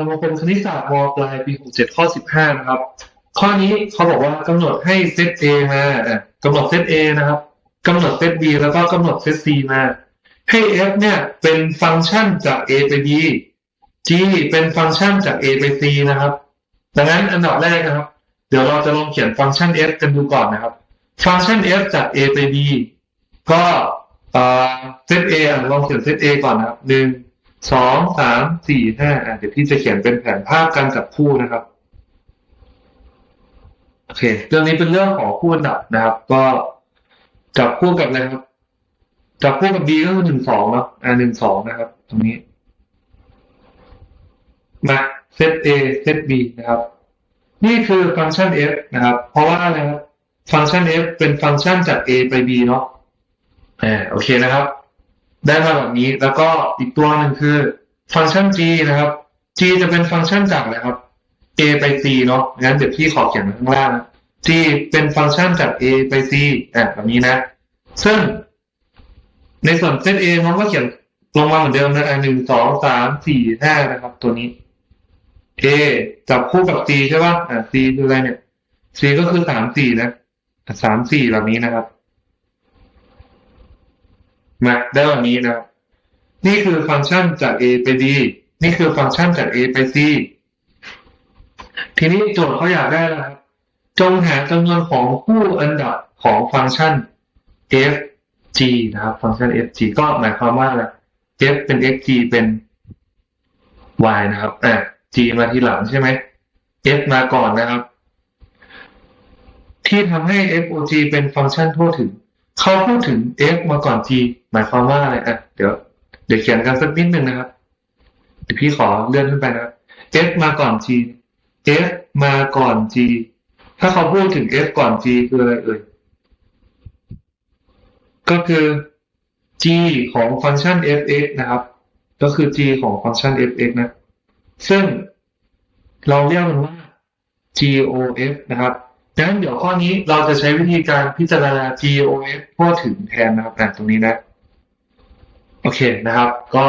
สมาคมคณิตศาสตร์มปลายปี67ข้อ 15 นะครับ ข้อนี้เขาบอกว่ากำหนดให้เซต A มากำหนดเซต A นะครับกำหนดเซต B แล้วก็กำหนดเซต C มา ให้ f เนี่ยเป็นฟังก์ชันจาก a ไป b g เป็นฟังก์ชันจาก a ไป c นะครับ ดังนั้นอันดับแรกนะครับ เดี๋ยวเราจะลองเขียนฟังก์ชัน f กันดูก่อนนะครับ ฟังก์ชัน f จาก a ไป b ก็เซต a อะลองเขียนเซต a ก่อนนะครับหนึ่ง สองสามสี่ห้าเดี๋ยวพี่จะเขียนเป็นแผนภาพการจับคู่นะครับโอเค เรื่องนี้เป็นเรื่องของคู่อันดับนะครับ ก็จับคู่กับอะไรครับ จับคู่กับ b ก็คือหนึ่งสองเนาะอ่าหนึ่งสองนะครับ ตรงนี้ มาเซต a เซต b นะครับ นี่คือฟังก์ชัน f นะครับ เพราะว่าอะไรครับ ฟังก์ชัน f เป็นฟังก์ชันจาก a ไป b เนาะอ่าโอเคนะครับ ได้มาแบบนี้ แล้วก็อีกตัวหนึ่งคือฟังก์ชัน g นะครับ g จะเป็นฟังก์ชันจากอะไรครับ a ไป c เนาะงั้นเดี๋ยวพี่ขอเขียนข้างล่าง g เป็นฟังก์ชันจาก a ไป c อ่าแบบนี้นะ ซึ่ง ในส่วนเซต a น้องก็เขียนลงมาเหมือนเดิมนะอ่าหนึ่งสองสามสี่ห้านะครับ ตัวนี้ a จับคู่กับ c ใช่ป่ะอ่า c คืออะไรเนี่ย c ก็คือสามสี่นะสามสี่แบบนี้นะครับ มาได้แบบนี้นะครับนี่คือฟังก์ชันจาก a ไป b นี่คือฟังก์ชันจาก a ไป c ทีนี้โจทย์เขาอยากได้แล้วครับจงหาจำนวนของคู่อันดับของฟังก์ชัน f g นะครับ ฟังก์ชัน f g ก็หมายความว่าอะไร f เป็น x g เป็น y นะครับอะ g มาทีหลังใช่ไหม f มาก่อนนะครับ ที่ทำให้ f o g เป็นฟังก์ชันทั่วถึง เขาพูดถึง f มาก่อน g หมายความว่าอะไรอะเดี๋ยวเดี๋ยวเขียนกันสักนิดหนึ่งนะครับเดี๋ยวพี่ขอเลื่อนขึ้นไปนะครับ f มาก่อน g f มาก่อน g ถ้าเขาพูดถึง f ก่อน g คืออะไรเอ่ยก็คือ g ของฟังก์ชัน f(x) นะครับ ก็คือ g ของฟังก์ชัน f(x) นะ ซึ่งเราเรียกมันว่า gof นะครับ ดังนั้นเดี๋ยวข้อนี้เราจะใช้วิธีการพิจารณา gof ทั่วถึงแทนนะครับอ่ตรงนี้นะ โอเคนะครับ ก็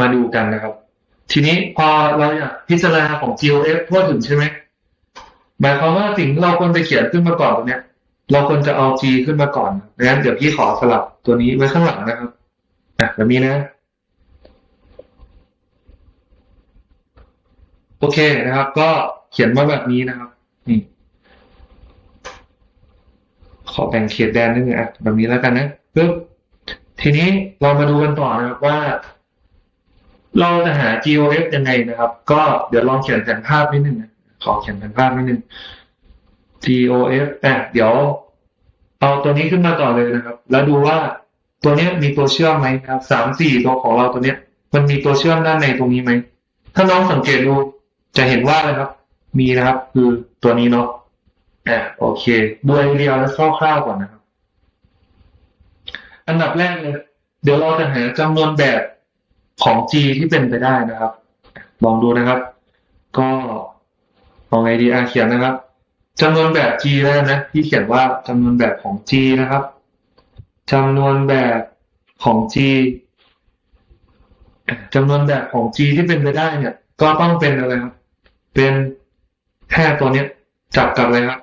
มาดูกันนะครับ ทีนี้พอเราอยากพิจารณาของ gof ทั่วถึงใช่ไหมหมายความว่าสิ่งเราควรไปเขียนขึ้นมาก่อนตรงเนี้ยเราควรจะเอา g ขึ้นมาก่อนดังนั้นเดี๋ยวพี่ขอสลับตัวนี้ไว้ข้างหลังนะครับอะแบบนี้นะ โอเคนะครับ ก็เขียนมาแบบนี้นะครับ นี่ ขอแบ่งเขตแดนนิดนึงอะแบบนี้แล้วกันนะปึ๊บ ทีนี้เรามาดูกันต่อนะครับว่า เราจะหา GOF ยังไงนะครับ ก็เดี๋ยวลองเขียนแผนภาพนิดนึงนะขอเขียนแผนภาพนิดนึง GOF อะเดี๋ยวเอาตัวนี้ขึ้นมาก่อนเลยนะครับ แล้วดูว่าตัวนี้มีตัวเชื่อมไหมครับสามสี่ตัวของเราตัวเนี้ย มันมีตัวเชื่อมด้านในตรงนี้ไหม ถ้าน้องสังเกตดูจะเห็นว่าอะครับ มีนะครับ คือตัวนี้เนาะอะโอเคดูไอเดียแล้วคร่าวๆก่อนนะครับ อันดับแรกเลยเดี๋ยวเราจะหาจำนวนแบบของ G ที่เป็นไปได้นะครับ ลองดูนะครับ ก็ลองไอเดียเขียนนะครับจำนวนแบบ G แล้วนะที่เขียนว่าจำนวนแบบของ G นะครับจำนวนแบบของ G จำนวนแบบของ G ที่เป็นไปได้เนี่ย ก็ต้องเป็นอะไรครับ เป็นแค่ตัวเนี้ย จับกับอะไรครับ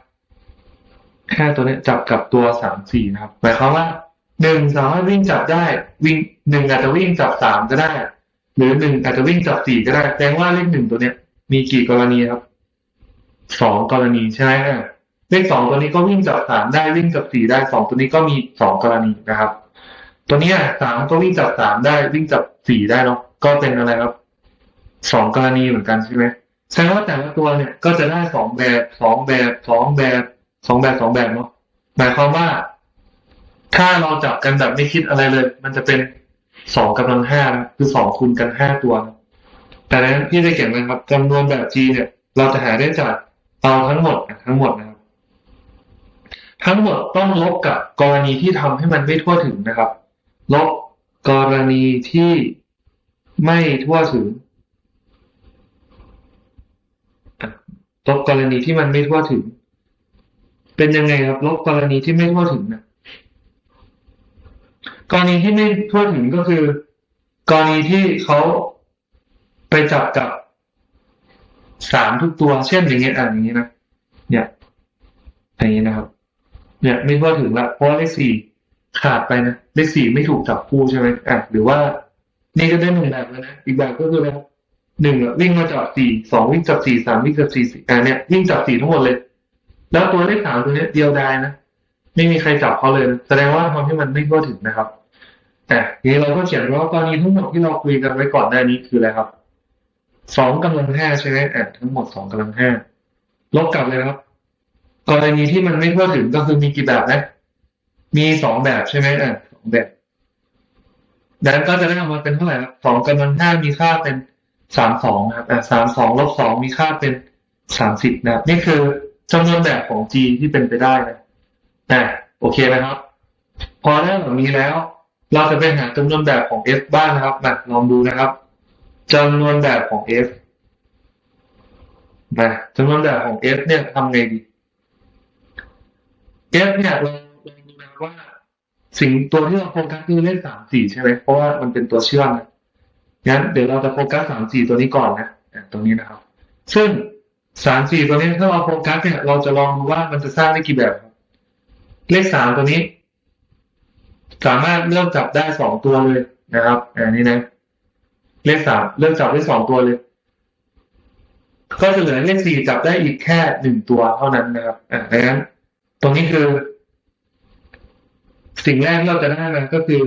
แค่ตัวเนี้ยจับกับตัวสามสี่นะครับหมายความว่า หนึ่งสามารถวิ่งจับได้ วิ่งหนึ่งอาจจะวิ่งจับสามก็ได้ หรือหนึ่งอาจจะวิ่งจับสี่ก็ได้แสดงว่าเลขหนึ่งตัวเนี้ย มีกี่กรณีครับสองกรณีใช่ไหมเลขสองตัวนี้ก็วิ่งจับสามได้วิ่งจับสี่ได้สองตัวนี้ก็มีสองกรณีนะครับ ตัวเนี้ยสามก็วิ่งจับสามได้วิ่งจับสี่ได้เนาะก็เป็นอะไรครับสองกรณีเหมือนกันใช่ไหมแสดงว่าแต่ละตัวเนี่ยก็จะได้สองแบบสองแบบสองแบบสองแบบสองแบบเนาะหมายความว่า ถ้าเราจับกันแบบไม่คิดอะไรเลย มันจะเป็นสองกำลังห้านะคือสองคูณกันห้าตัวนะแต่นั้นพี่จะเขียนนะครับจำนวนแบบ g เนี่ย เราจะหาได้จากเอาทั้งหมดทั้งหมดนะครับ ทั้งหมดต้องลบกับกรณีที่ทำให้มันไม่ทั่วถึงนะครับ ลบกรณีที่ไม่ทั่วถึงลบกรณีที่มันไม่ทั่วถึง เป็นยังไงครับลบกรณีที่ไม่ทั่วถึงนะ กรณีที่ไม่ทั่วถึงก็คือ กรณีที่เขาไปจับกับสามทุกตัว เช่นอย่างเงี้ยอ่าอย่างนี้นะเนี่ยอย่างนี้นะครับ เนี่ยไม่ทั่วถึงละเพราะเลขสี่ขาดไปนะเลขสี่ไม่ถูกจับคู่ใช่ไหมอะหรือว่า นี่ก็ได้หนึ่งแบบแล้วนะอีกแบบก็คืออะไรครับหนึ่งอะวิ่งมาจับสี่สองวิ่งจับสี่สามวิ่งจับสี่สี่อ่าเนี่ยวิ่งจับสี่ทั้งหมดเลย แล้วตัวเลขสามตัวเนี้ยเดียวดายนะ ไม่มีใครจับเขาเลย แสดงว่าทำให้มันไม่ทั่วถึงนะครับอ่ทีนี้เราก็เขียนว่ากรณีทั้งหมดที่เราคุยกันไว้ก่อนหน้านี้คืออะไรครับสองกำลังห้าใช่ไหมอะทั้งหมดสองกำลังห้าลบกลับเลยครับ กรณีที่มันไม่ทั่วถึงก็คือมีกี่แบบนะมีสองแบบใช่ไหมอะสองแบบดังนั้นก็จะได้ออกมาเป็นเท่าไหร่ครับสองกำลังห้ามีค่าเป็นสามสองนะครับอะสามสองลบสองมีค่าเป็นสามสิบนะครับนี่คือจำนวนแบบของ G ที่เป็นไปได้นะ อะโอเคนะครับ พอได้แบบนี้แล้ว เราจะไปหาจำนวนแบบของ f บ้างนะครับมาลองดูนะครับจำนวนแบบของ f มาจำนวนแบบของ f เนี่ยทำไงดี f เนี่ยเราลองดูนะว่า สิ่งตัวที่เราโฟกัสคือเลขสามสี่ใช่ไหมเพราะว่ามันเป็นตัวเชื่อมนะงั้นเดี๋ยวเราจะโฟกัสสามสี่ตัวนี้ก่อนนะอะตรงนี้นะครับ ซึ่งสามสี่ตัวนี้ถ้าเราโฟกัสเนี่ยเราจะลองดูว่ามันจะสร้างได้กี่แบบครับ เลขสามตัวนี้ สามารถเลือกจับได้สองตัวเลยนะครับอันนี้นะ เลขสามเลือกจับได้สองตัวเลย ก็จะเหลือเลขสี่จับได้อีกแค่หนึ่งตัวเท่านั้นนะครับอ่าดังนั้น ตรงนี้คือ สิ่งแรกที่เราจะได้มาก็คือ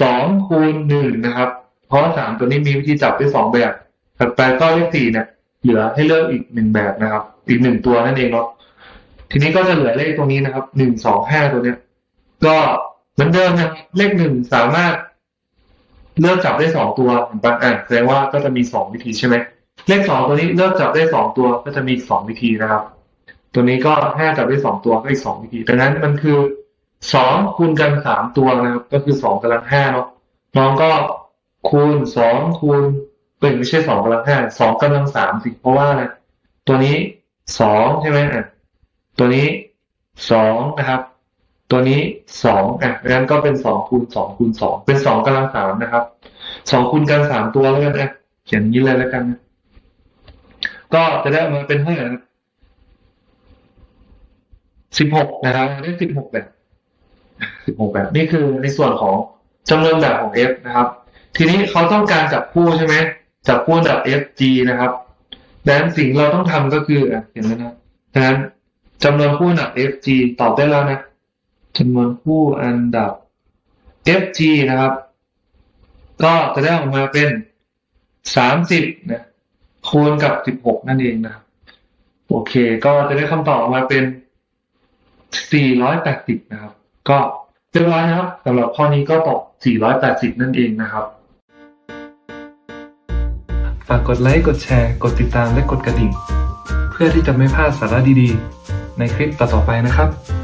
สองคูณหนึ่งนะครับ เพราะสามตัวนี้มีวิธีจับได้สองแบบถัดไปก็เลขสี่เนี่ยเหลือให้เลือกอีกหนึ่งแบบนะครับ อีกหนึ่งตัวนั่นเองเนาะ ทีนี้ก็จะเหลือเลขตรงนี้นะครับหนึ่งสองห้าตัวเนี้ย ก็เหมือนเดิมนะครับเลขหนึ่งสามารถเลือกจับได้สองตัวเห็นปะอะแสดงว่าก็จะมีสองวิธีใช่ไหมเลขสองตัวนี้เลือกจับได้สองตัวก็จะมีสองวิธีนะครับ ตัวนี้ก็ห้าจับได้สองตัวก็อีกสองวิธีดังนั้นมันคือสองคูณกันสามตัวนะครับ ก็คือสองกำลังห้าเนาะน้องก็คูณสองคูณเป็นไม่ใช่สองกำลังห้าสองกำลังสามสิเพราะว่าอะไรตัวนี้สองใช่ไหมอะ ตัวนี้สองนะครับ ตัวนี้สองอะงั้นก็เป็นสองคูณสองคูณสองเป็นสองกำลังสามนะครับสองคูณกันสามตัวแล้วกันนะเขียนนี้เลยแล้วกันนะก็จะได้มาเป็นเท่าไหร่นะสิบหกนะครับได้สิบหกแบบสิบหกแบบ นี่คือในส่วนของจำนวนแบบของ f นะครับ ทีนี้เขาต้องการจับคู่ใช่ไหมจับคู่แบบ f g นะครับดังนั้นสิ่งเราต้องทำก็คือเห็นไหมนะดังนั้น จำนวนคู่อันดับ f g ตอบได้แล้วนะจำนวนคู่อันดับ FG นะครับ ก็จะได้ออกมาเป็นสามสิบนะคูณกับสิบหกนั่นเองนะครับ โอเค ก็จะได้คำตอบออกมาเป็นสี่ร้อยแปดสิบนะครับ ก็เรียบร้อยนะครับสำหรับข้อนี้ก็ตอบสี่ร้อยแปดสิบนั่นเองนะครับฝากกดไลค์กดแชร์ กดติดตามและกดกระดิ่ง เพื่อที่จะไม่พลาดสาระดีๆ ในคลิปต่อๆไปนะครับ